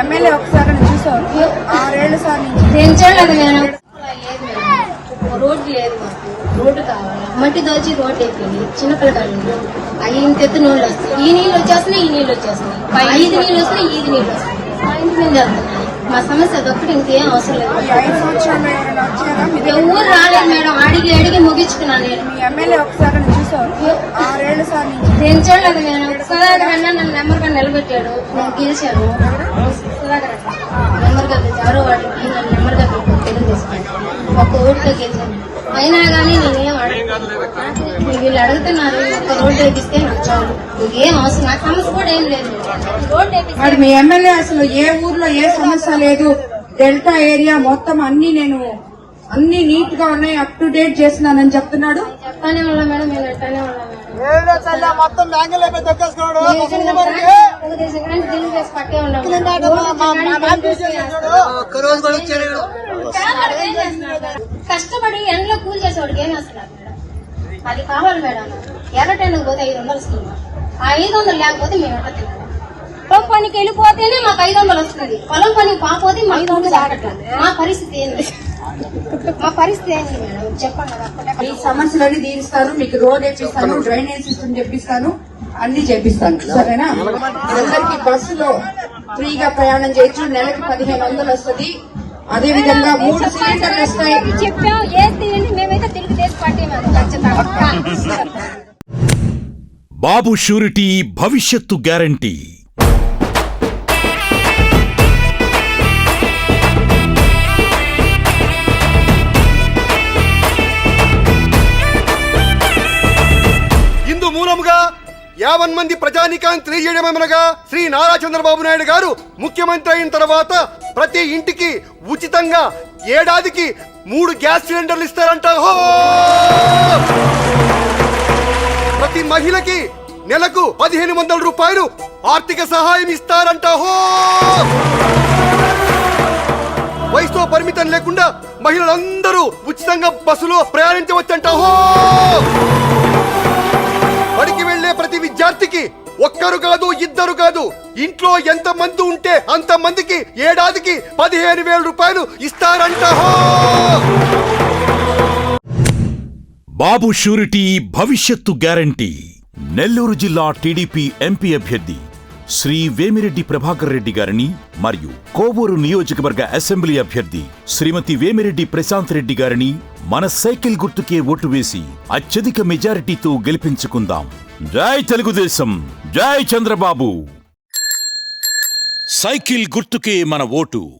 MLA ఒకసారి చూసాం. ఆరేళ్ళు సార్ లేదు మేడం రోడ్డు లేదు మాకు. రోడ్డు కావాలి? మట్టి దోచి రోడ్డు అయిపోయింది. చిన్న పిల్లకాయలు అవి ఇంత ఎత్తు నీళ్ళు వస్తాయి. ఈ నీళ్ళు వచ్చేస్తున్నాయి ఈ నీళ్ళు వచ్చేస్తున్నాయి. ఐదు నీళ్ళు వస్తున్నాయి ఈది నీళ్ళు వస్తున్నాయి. మా ఇంటి మీద వెళ్తున్నాయి. మా సమస్య అదొక్కటి ఇంకేం అవసరం లేదు. ఈ? ఎవరు రాలేదు మేడం. అడిగి అడిగి ముగించుకున్నాను నేను. ఎమ్మెల్యే ఒకసారి చూసాం. పెంచలేదు మేడం సుధాకర్ అన్న నన్ను నిలబెట్టాడు. నేను గెలిచాను సుధాకర్ వాడికి నన్ను ఒక్క ఓటుతో గెలిచాను అయినా కానీ నేనేం అడగను. వీళ్ళు అడుగుతున్నారు ఒక్క రోడ్డు వేపిస్తే నాకు చాలు. ఏం అవసరం? నాకు సమస్య కూడా ఏం లేదు. రోడ్డు వేపిస్తే మీ ఎమ్మెల్యే అసలు ఏ ఊర్లో ఏ సమస్య లేదు. డెల్టా ఏరియా మొత్తం అన్ని నేను అన్ని నీట్గా ఉన్నాయి అప్ టు డేట్ చేస్తున్నానని చెప్తున్నాడు. చెప్తానే ఉన్నా మేడం మొత్తం బ్యాంకులు అయిపోయి తొక్కేసుకున్నాడు? కష్టపడి ఎండలో కూలి చేసేవాడికి ఏం వేస్తున్నారు మేడం? అది కావాలి మేడం. ఎర్రటైనకు పోతే ఐదు వందలు వస్తుంది. ఆ ఐదు వందలు లేకపోతే మేము ఎట్లా పొలం పనికి వెళ్ళిపోతేనే మాకు ఐదు వందలు వస్తుంది. పొలం పనికి పాపోతే మా ఐదు వందలు ఆగట్లేదు. మా పరిస్థితి ఏంది? మా పరిస్థితి ఏంది మేడం? చెప్పండి ఈ సమస్యలన్నీ తీరుస్తాను మీకు రోడ్ వేపిస్తాను డ్రైనేజ్ సిస్టమ్ చెప్పిస్తాను అన్ని చేపిస్తాను. సరేనా? అందరికి బస్సులో ఫ్రీగా ప్రయాణం చేయొచ్చు నెలకి పదిహేను వందలు వస్తుంది. అదే విధంగా మూడు సిలిండర్లు వస్తాయి. చెప్పాం ఏది మేమైతే తెలుగుదేశం పార్టీ ఖచ్చితంగా. బాబు షూరిటీ భవిష్యత్తు గ్యారంటీ. యావన్ మంది ప్రజానికాన్ని తెలియజేయడమేమనగా శ్రీ నారా చంద్రబాబు నాయుడు గారు ముఖ్యమంత్రి అయిన తర్వాత ప్రతి ఇంటికి ఉచితంగా ఏడాదికి మూడు గ్యాస్ సిలిండర్లు ఇస్తారంట. ప్రతి మహిళకి నెలకు పదిహేను వందల రూపాయలు ఆర్థిక సహాయం ఇస్తారంట. హో! వయసుతో పరిమితం లేకుండా మహిళలందరూ ఉచితంగా బస్సులో ప్రయాణించవచ్చంట. హో! కాదు ఇద్దరు కాదు. ఇంట్లో ఎంత మంది ఉంటే అంత మందికి ఏడాదికి పదిహేను వేల రూపాయలు ఇస్తారంట. బాబు షూరిటీ భవిష్యత్తు గ్యారంటీ. నెల్లూరు జిల్లా టీడీపీ ఎంపీ అభ్యర్థి శ్రీ వేమిరెడ్డి ప్రభాకర్ రెడ్డి గారిని మరియు కోవూరు నియోజకవర్గ అసెంబ్లీ అభ్యర్థి శ్రీమతి వేమిరెడ్డి ప్రశాంత్ రెడ్డి గారిని మన సైకిల్ గుర్తుకే ఓటు వేసి అత్యధిక మెజారిటీతో గెలిపించుకుందాం. జై తెలుగుదేశం జై చంద్రబాబు. సైకిల్ గుర్తుకే మన ఓటు.